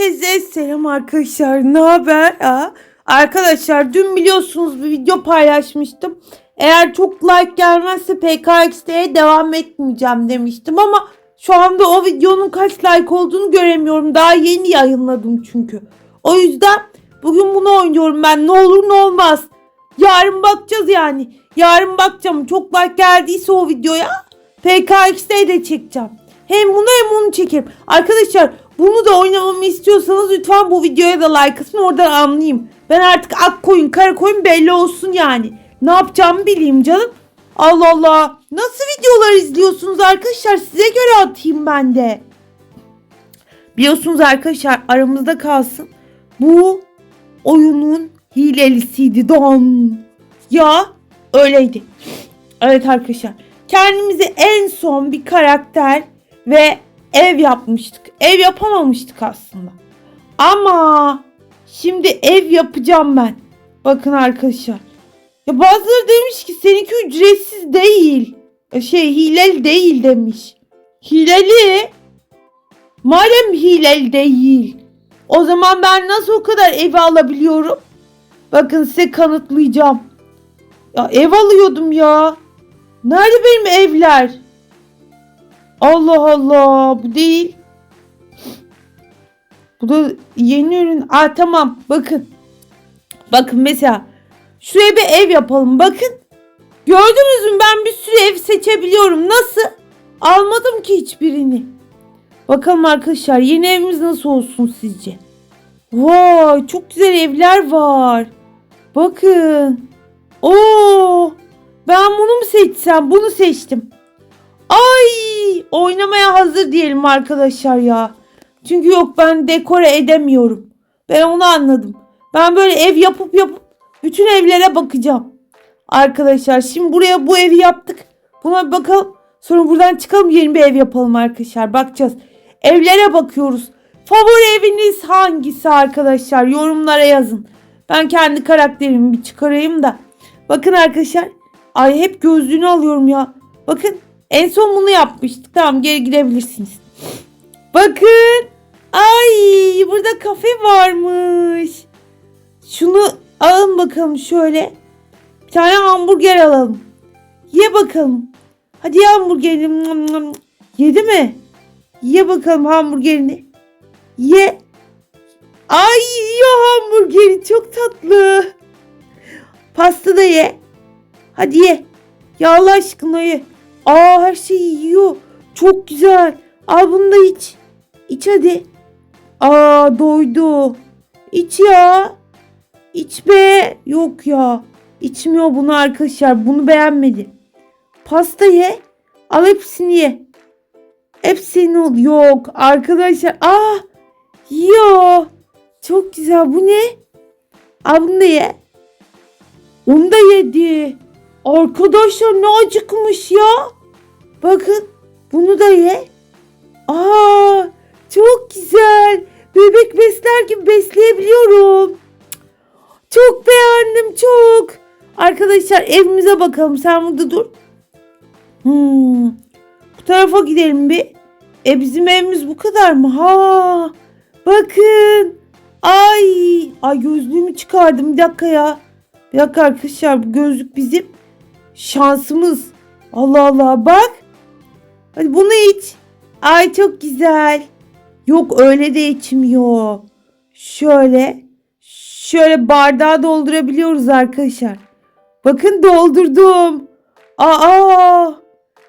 Herkese selam arkadaşlar. Ne haber? Ha? Arkadaşlar dün biliyorsunuz bir video paylaşmıştım. Eğer çok like gelmezse PKX'de devam etmeyeceğim demiştim ama şu anda o videonun kaç like olduğunu göremiyorum. Daha yeni yayınladım çünkü. O yüzden bugün bunu oynuyorum ben. Ne olur ne olmaz. Yarın bakacağız yani. Yarın bakacağım. Çok like geldiyse o videoya PKX'de de çekeceğim. Hem bunu hem onu çekerim. Arkadaşlar bunu da oynamamı istiyorsanız lütfen bu videoya da like atın oradan anlayayım. Ben artık ak koyun kara koyun belli olsun yani. Ne yapacağımı bileyim canım. Allah Allah. Nasıl videolar izliyorsunuz arkadaşlar? Size göre atayım ben de. Biliyorsunuz arkadaşlar aramızda kalsın. Bu oyunun hilelisiydi Don. Ya öyleydi. Evet arkadaşlar. Kendimize en son bir karakter ve ev yapmıştık. Ev yapamamıştık aslında. Ama şimdi ev yapacağım ben. Bakın arkadaşlar. Ya bazıları demiş ki seninki ücretsiz değil. E, Şey hileli değil demiş. Hileli. Madem hileli değil. O zaman ben nasıl o kadar evi alabiliyorum? Bakın size kanıtlayacağım. Ya ev alıyordum ya. Nerede benim evler? Allah Allah bu değil. Bu da yeni ürün. Aa tamam bakın. Bakın mesela şuraya bir ev yapalım. Bakın. Gördünüz mü ben bir sürü ev seçebiliyorum. Nasıl? Almadım ki hiçbirini. Bakalım arkadaşlar yeni evimiz nasıl olsun sizce? Vay çok güzel evler var. Bakın. Oo! Ben bunu mu seçsem? Bunu seçtim. Ay! Oynamaya hazır diyelim arkadaşlar ya. Çünkü yok ben dekore edemiyorum. Ben onu anladım. Ben böyle ev yapıp yapıp bütün evlere bakacağım. Arkadaşlar şimdi buraya bu evi yaptık. Buna bir bakalım. Sonra buradan çıkalım yeni bir ev yapalım arkadaşlar. Bakacağız. Evlere bakıyoruz. Favori eviniz hangisi arkadaşlar? Yorumlara yazın. Ben kendi karakterimi bir çıkarayım da. Bakın arkadaşlar. Ay hep gözlüğünü alıyorum ya. Bakın en son bunu yapmıştık. Tamam geri gidebilirsiniz. Bakın. Ay burada kafe varmış. Şunu alın bakalım şöyle. Bir tane hamburger alalım. Ye bakalım. Hadi ye hamburgerini. Yedi mi? Ye bakalım hamburgerini. Ye. Ay yiyor hamburgeri. Çok tatlı. Pasta da ye. Hadi ye. Ya Allah aşkına ye. Aa her şeyi yiyor. Çok güzel. Al bunu da iç. İç hadi. Aa doydu. İç ya. İç be. Yok ya. İçmiyor bunu arkadaşlar. Bunu beğenmedi. Pasta ye. Al hepsini ye. Hepsini ol. Yok arkadaşlar. Aa yiyor. Çok güzel. Bu ne? Al bunu da ye. Onu da yedi. Arkadaşlar ne acıkmış ya. Bakın bunu da ye. Aa çok güzel. Bebek besler gibi besleyebiliyorum. Çok beğendim çok. Arkadaşlar evimize bakalım. Sen burada dur. Hmm. Bu tarafa gidelim bir. E bizim evimiz bu kadar mı? Ha. Bakın. Ay. Ay gözlüğümü çıkardım. Bir dakika ya. Bir dakika arkadaşlar bu gözlük bizim şansımız. Allah Allah bak. Hadi bunu iç. Ay çok güzel. Yok öyle de içmiyor. Şöyle. Şöyle bardağı doldurabiliyoruz arkadaşlar. Bakın doldurdum. Aa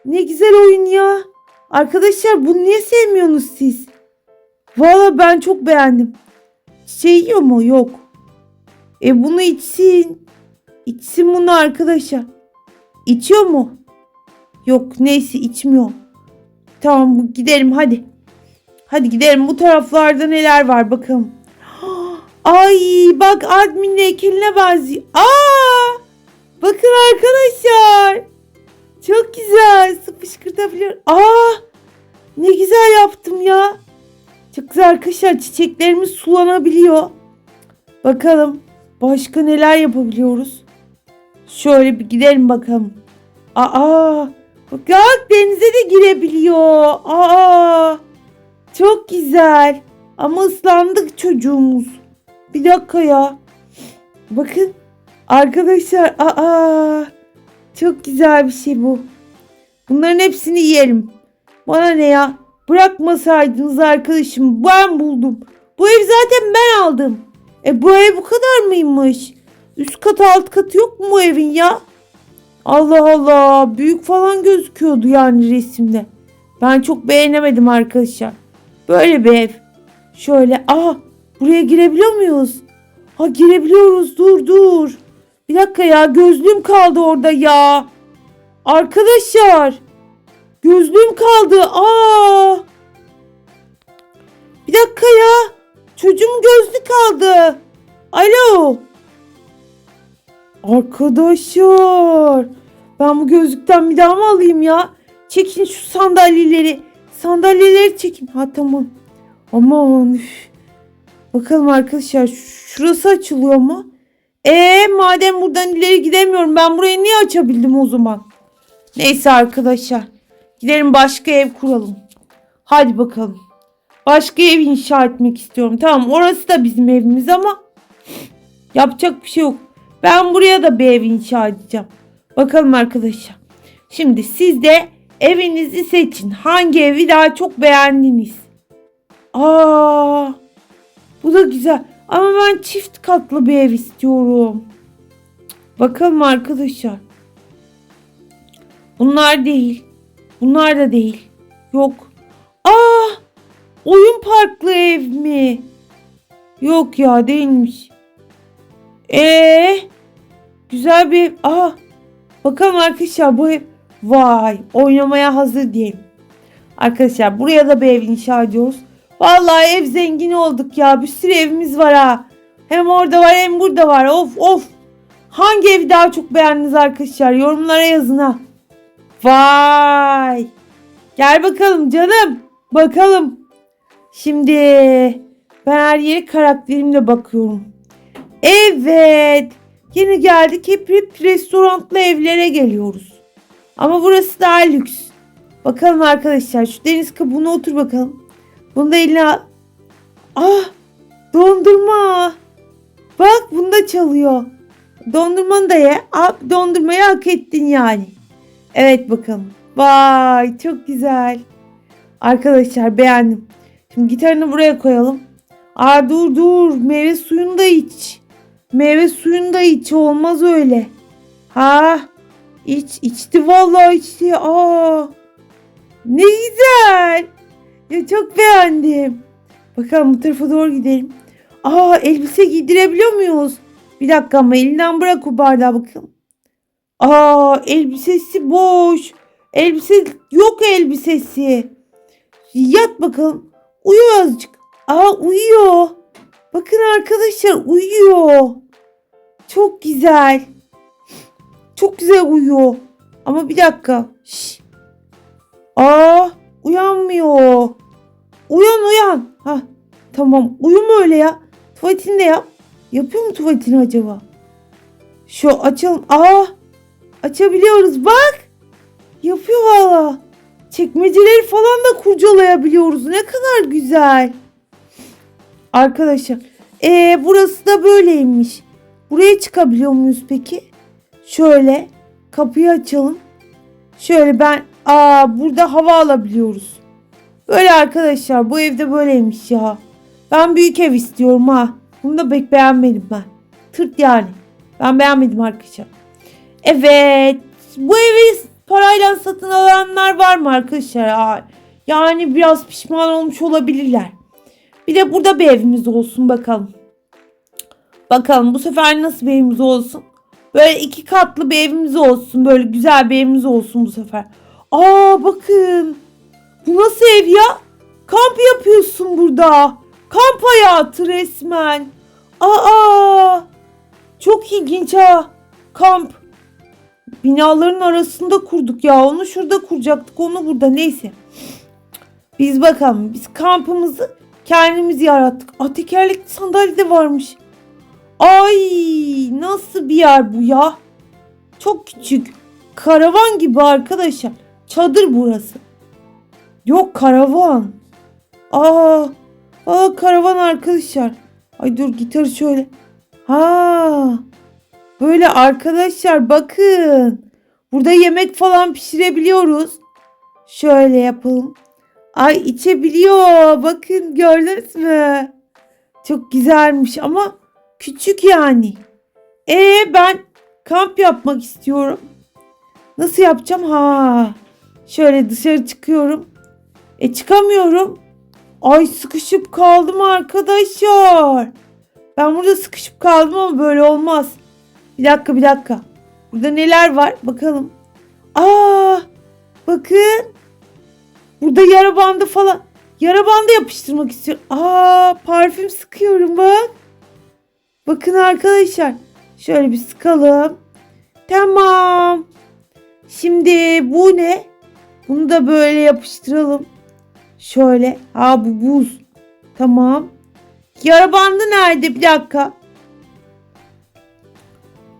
ne güzel oyun ya. Arkadaşlar bunu niye sevmiyorsunuz siz? Valla ben çok beğendim. Şey yiyor mu? Yok. E bunu içsin. İçsin bunu arkadaşlar. İçiyor mu? Yok neyse içmiyor. Tamam gidelim hadi. Hadi gidelim bu taraflarda neler var bakalım. Ay bak admin heykeline benziyor. Aa! Bakın arkadaşlar. Çok güzel. Sıpışkırtabiliyor. Aa! Ne güzel yaptım ya. Çok güzel arkadaşlar. Çiçeklerimiz sulanabiliyor. Bakalım başka neler yapabiliyoruz. Şöyle bir gidelim bakalım. Aa! Bak denize de girebiliyor. Aa! Çok güzel. Ama ıslandık çocuğumuz. Bir dakika ya. Bakın arkadaşlar aa çok güzel bir şey bu. Bunların hepsini yiyelim. Bana ne ya? Bırakmasaydınız arkadaşım. Ben buldum. Bu ev zaten ben aldım. E bu ev bu kadar mıymış? Üst kat alt katı yok mu bu evin ya? Allah Allah. Büyük falan gözüküyordu yani resimde. Ben çok beğenemedim arkadaşlar. Böyle bir ev. Şöyle. Aa buraya girebiliyor muyuz? Ha girebiliyoruz. Dur dur. Bir dakika ya gözlüğüm kaldı orada ya. Arkadaşlar. Gözlüğüm kaldı. Aa. Bir dakika ya. Çocuğum gözlük kaldı. Alo. Arkadaşlar. Ben bu gözlükten bir daha mı alayım ya? Çekin şu sandalyeleri. Sandalyeleri çekin. Ha tamam. Aman. üf. Bakalım arkadaşlar şurası açılıyor mu? E madem buradan ileri gidemiyorum ben burayı niye açabildim o zaman? Neyse arkadaşlar. Gidelim başka ev kuralım. Hadi bakalım. Başka ev inşa etmek istiyorum. Tamam orası da bizim evimiz ama yapacak bir şey yok. Ben buraya da bir ev inşa edeceğim. Bakalım arkadaşlar. Şimdi siz de evinizi seçin. Hangi evi daha çok beğendiniz? Aa, bu da güzel. Ama ben çift katlı bir ev istiyorum. Bakalım arkadaşlar. Bunlar değil. Bunlar da değil. Yok. Aa! Oyun parklı ev mi? Yok ya değilmiş. Ee, güzel bir Aa! Bakalım arkadaşlar bu ev vay oynamaya hazır diyelim. Arkadaşlar buraya da bir ev inşa ediyoruz. Vallahi ev zengini olduk ya. Bir sürü evimiz var ha. Hem orada var hem burada var. Of of. Hangi evi daha çok beğendiniz arkadaşlar? Yorumlara yazın ha. Vay. Gel bakalım canım. Bakalım. Şimdi ben her yere karakterimle bakıyorum. Evet. Yeni geldik. Hep, hep restoranlı evlere geliyoruz. Ama burası daha lüks. Bakalım arkadaşlar şu deniz kabuğuna otur bakalım. Bunu da eline. Ah dondurma. Bak bunu da çalıyor. Dondurmanı da ye. Al, dondurmayı hak ettin yani. Evet bakalım. Vay çok güzel. Arkadaşlar beğendim. Şimdi gitarını buraya koyalım. Aa dur dur meyve suyunu da iç. Meyve suyunu da iç olmaz öyle. Ha iç içti vallahi içti. Aa ne güzel. Ya çok beğendim. Bakalım bu tarafa doğru gidelim. Aa elbise giydirebiliyor muyuz? Bir dakika ama elinden bırak o bardağı bakalım. Aa elbisesi boş. Elbise yok elbisesi. Yat bakalım. Uyu azıcık. Aa uyuyor. Bakın arkadaşlar uyuyor. Çok güzel. Çok güzel uyuyor. Ama bir dakika. Şş. Aa uyanmıyor. Uyan uyan. Ha tamam uyuma öyle ya. Tuvaletini de yap. Yapıyor mu tuvaletini acaba? Şu açalım. Aa açabiliyoruz bak. Yapıyor valla. Çekmeceleri falan da kurcalayabiliyoruz. Ne kadar güzel. Arkadaşlar. Ee, burası da böyleymiş. Buraya çıkabiliyor muyuz peki? Şöyle kapıyı açalım. Şöyle ben aa burada hava alabiliyoruz. Böyle arkadaşlar bu evde böyleymiş ya. Ben büyük ev istiyorum ha. Bunu da pek beğenmedim ben. Tırt yani. Ben beğenmedim arkadaşlar. Evet. Bu evi parayla satın alanlar var mı arkadaşlar? Yani biraz pişman olmuş olabilirler. Bir de burada bir evimiz olsun bakalım. Bakalım bu sefer nasıl bir evimiz olsun? Böyle iki katlı bir evimiz olsun. Böyle güzel bir evimiz olsun bu sefer. Aa bakın. Bu nasıl ev ya? Kamp yapıyorsun burada. Kamp hayatı resmen. Aa! Çok ilginç ha. Kamp. Binaların arasında kurduk ya. Onu şurada kuracaktık. Onu burada. Neyse. Biz bakalım. Biz kampımızı kendimiz yarattık. Aa, tekerlekli sandalye de varmış. Ay nasıl bir yer bu ya? Çok küçük. Karavan gibi arkadaşlar. Çadır burası. Yok karavan. Aa Aa karavan arkadaşlar. Ay dur gitarı şöyle. Ha. Böyle arkadaşlar bakın. Burada yemek falan pişirebiliyoruz. Şöyle yapalım. Ay içebiliyor. Bakın gördünüz mü? Çok güzelmiş ama küçük yani. E ben kamp yapmak istiyorum. Nasıl yapacağım? Ha. Şöyle dışarı çıkıyorum. E çıkamıyorum. Ay sıkışıp kaldım arkadaşlar. Ben burada sıkışıp kaldım ama böyle olmaz. Bir dakika bir dakika. Burada neler var bakalım. Aa bakın. Burada yara bandı falan. Yara bandı yapıştırmak istiyorum. Aa parfüm sıkıyorum bak. Bakın arkadaşlar. Şöyle bir sıkalım. Tamam. Şimdi bu ne? Bunu da böyle yapıştıralım. Şöyle. Ha bu buz. Tamam. Yara bandı nerede? Bir dakika.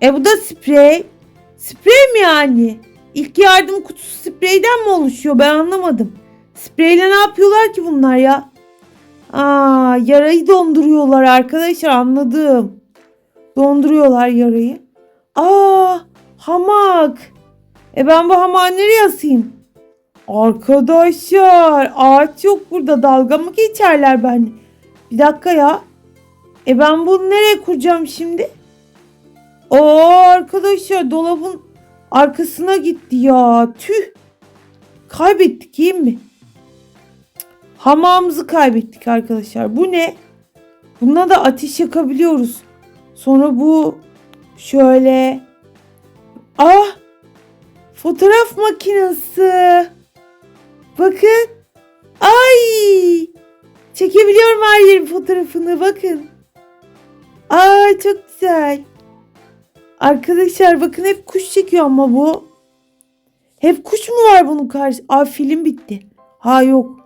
E bu da sprey. Sprey mi yani? İlk yardım kutusu spreyden mi oluşuyor? Ben anlamadım. Spreyle ne yapıyorlar ki bunlar ya? Aa, yarayı donduruyorlar arkadaşlar anladım. Donduruyorlar yarayı. Aa, hamak. E ben bu hamağı nereye asayım? Arkadaşlar ağaç yok burada dalga mı geçerler ben? Bir dakika ya. E ben bunu nereye kuracağım şimdi? Oo arkadaşlar dolabın arkasına gitti ya. Tüh. Kaybettik iyi mi? Hamamımızı kaybettik arkadaşlar. Bu ne? Buna da ateş yakabiliyoruz. Sonra bu şöyle. Ah! Fotoğraf makinesi. Bakın. Ay! Çekebiliyorum her yerin fotoğrafını bakın. Ay çok güzel. Arkadaşlar bakın hep kuş çekiyor ama bu. Hep kuş mu var bunun karşı? Aa film bitti. Ha yok.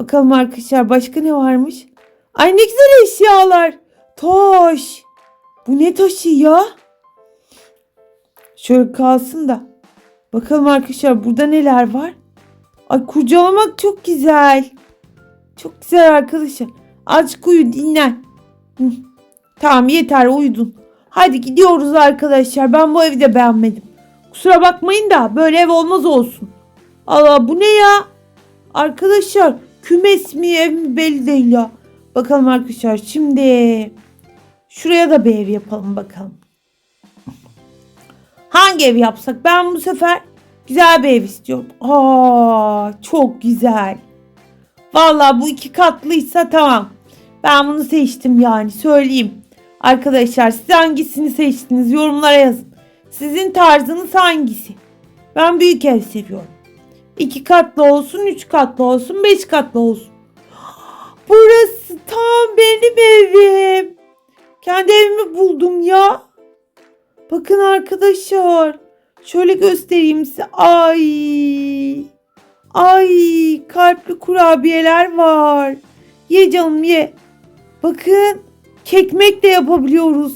Bakalım arkadaşlar başka ne varmış? Ay ne güzel eşyalar. Taş. Bu ne taşı ya? Şöyle kalsın da. Bakalım arkadaşlar burada neler var? Ay kurcalamak çok güzel. Çok güzel arkadaşlar. Azıcık uyu dinlen. Hı. Tamam yeter uyudun. Hadi gidiyoruz arkadaşlar. Ben bu evi de beğenmedim. Kusura bakmayın da böyle ev olmaz olsun. Allah bu ne ya? Arkadaşlar kümes mi ev mi belli değil ya. Bakalım arkadaşlar şimdi şuraya da bir ev yapalım bakalım. Hangi ev yapsak? Ben bu sefer güzel bir ev istiyorum. Aa, çok güzel. Vallahi bu iki katlıysa tamam. Ben bunu seçtim yani söyleyeyim. Arkadaşlar siz hangisini seçtiniz yorumlara yazın. Sizin tarzınız hangisi? Ben büyük ev seviyorum. İki katlı olsun, üç katlı olsun, beş katlı olsun. Burası tam benim evim. Kendi evimi buldum ya. Bakın arkadaşlar. Şöyle göstereyim size. Ay. Ay kalpli kurabiyeler var. Ye canım ye. Bakın kekmek de yapabiliyoruz.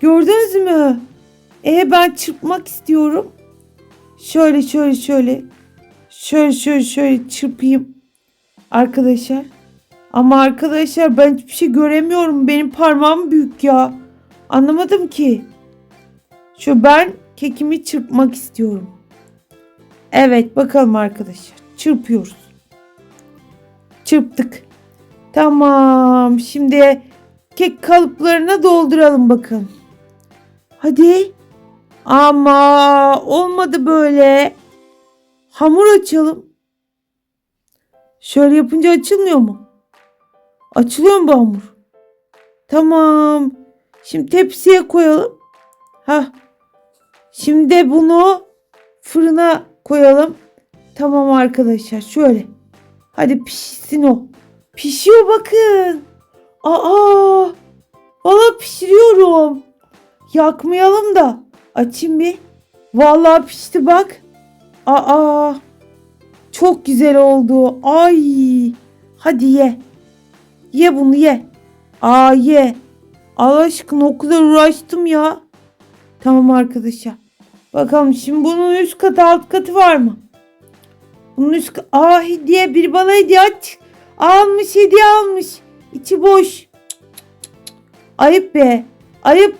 Gördünüz mü? E ben çırpmak istiyorum. Şöyle şöyle şöyle. Şöyle şöyle şöyle çırpayım. Arkadaşlar. Ama arkadaşlar ben hiçbir şey göremiyorum. Benim parmağım büyük ya. Anlamadım ki. Şu ben kekimi çırpmak istiyorum. Evet bakalım arkadaşlar. Çırpıyoruz. Çırptık. Tamam. Şimdi kek kalıplarına dolduralım bakalım. Hadi. Ama olmadı böyle. Hamur açalım. Şöyle yapınca açılmıyor mu? Açılıyor mu bu hamur? Tamam. Şimdi tepsiye koyalım. Ha. Şimdi de bunu fırına koyalım. Tamam arkadaşlar şöyle. Hadi pişsin o. Pişiyor bakın. Aa! Valla pişiriyorum. Yakmayalım da. Açayım bir. Vallahi pişti bak. Aa! Çok güzel oldu. Ay! Hadi ye. Ye bunu ye. Aa ye. Allah aşkına o kadar uğraştım ya. Tamam arkadaşlar. Bakalım şimdi bunun üst katı alt katı var mı? Bunun üst katı. Aa hediye bir bana hediye aç. Almış hediye almış. İçi boş. Ayıp be. Ayıp.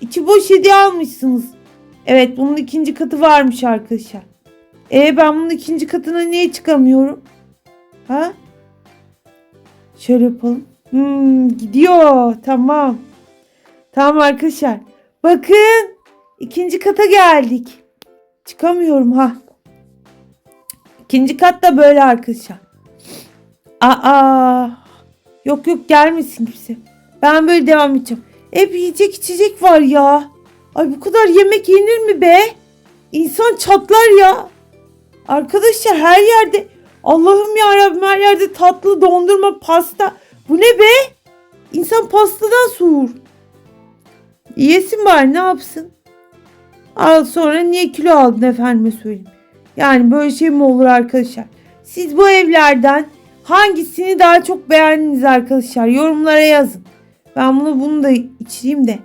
İçi boş hediye almışsınız. Evet bunun ikinci katı varmış arkadaşlar. E ben bunun ikinci katına niye çıkamıyorum? Ha? Şöyle yapalım. Hmm, gidiyor. Tamam. Tamam arkadaşlar. Bakın. ikinci kata geldik. Çıkamıyorum ha. İkinci kat da böyle arkadaşlar. Aa. Yok yok gelmesin kimse. Ben böyle devam edeceğim. Hep yiyecek içecek var ya. Ay bu kadar yemek yenir mi be? İnsan çatlar ya. Arkadaşlar her yerde Allah'ım ya Rabbim her yerde tatlı dondurma pasta. Bu ne be? İnsan pastadan soğur. Yesin bari ne yapsın? Al sonra niye kilo aldın efendime söyleyeyim. Yani böyle şey mi olur arkadaşlar? Siz bu evlerden hangisini daha çok beğendiniz arkadaşlar? Yorumlara yazın. Ben bunu bunu da içeyim de.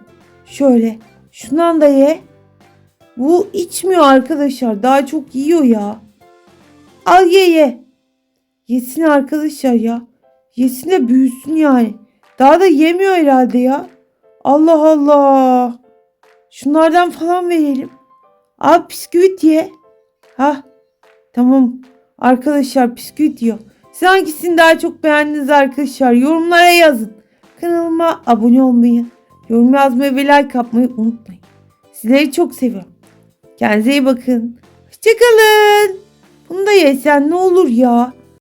Şöyle. Şundan da ye. Bu içmiyor arkadaşlar. Daha çok yiyor ya. Al ye ye. Yesin arkadaşlar ya. Yesin de büyüsün yani. Daha da yemiyor herhalde ya. Allah Allah. Şunlardan falan verelim. Al bisküvit ye. Ha tamam. Arkadaşlar bisküvit yiyor. Siz hangisini daha çok beğendiniz arkadaşlar? Yorumlara yazın. Kanalıma abone olmayı, yorum yazmayı ve like atmayı unutmayın. Sizleri çok seviyorum. Kendinize iyi bakın. Hoşçakalın. Bunu da yesen ne olur ya.